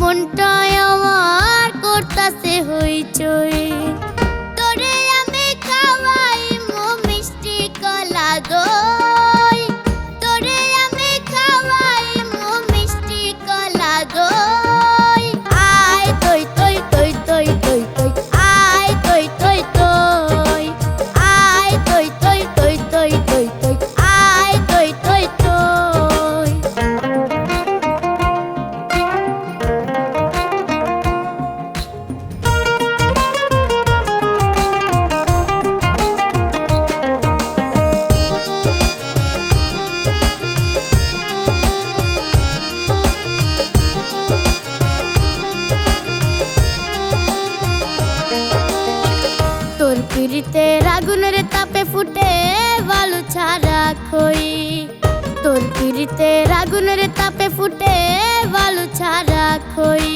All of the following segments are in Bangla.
মনটায় আমার করতাছে হইচই। খই তোর পিড়িতে আগুনের তাপে ফুটে বালু ছাড়া খই।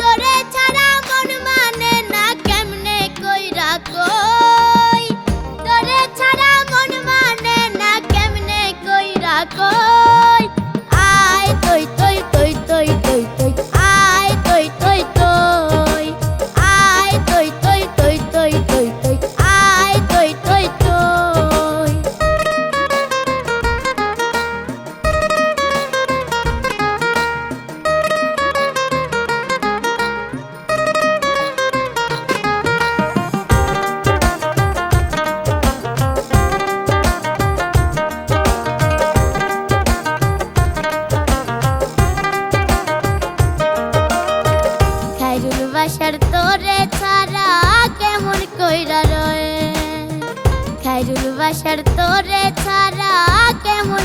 তোরে ছাড়া মন মানে না, কেমনে কইরা কই? তোরে ছাড়া মন মানে না, কেমনে তোরে ছাড়া কেমন কইরা রয়ে? খাইরুল বাসার তোরে ছাড়া কেমন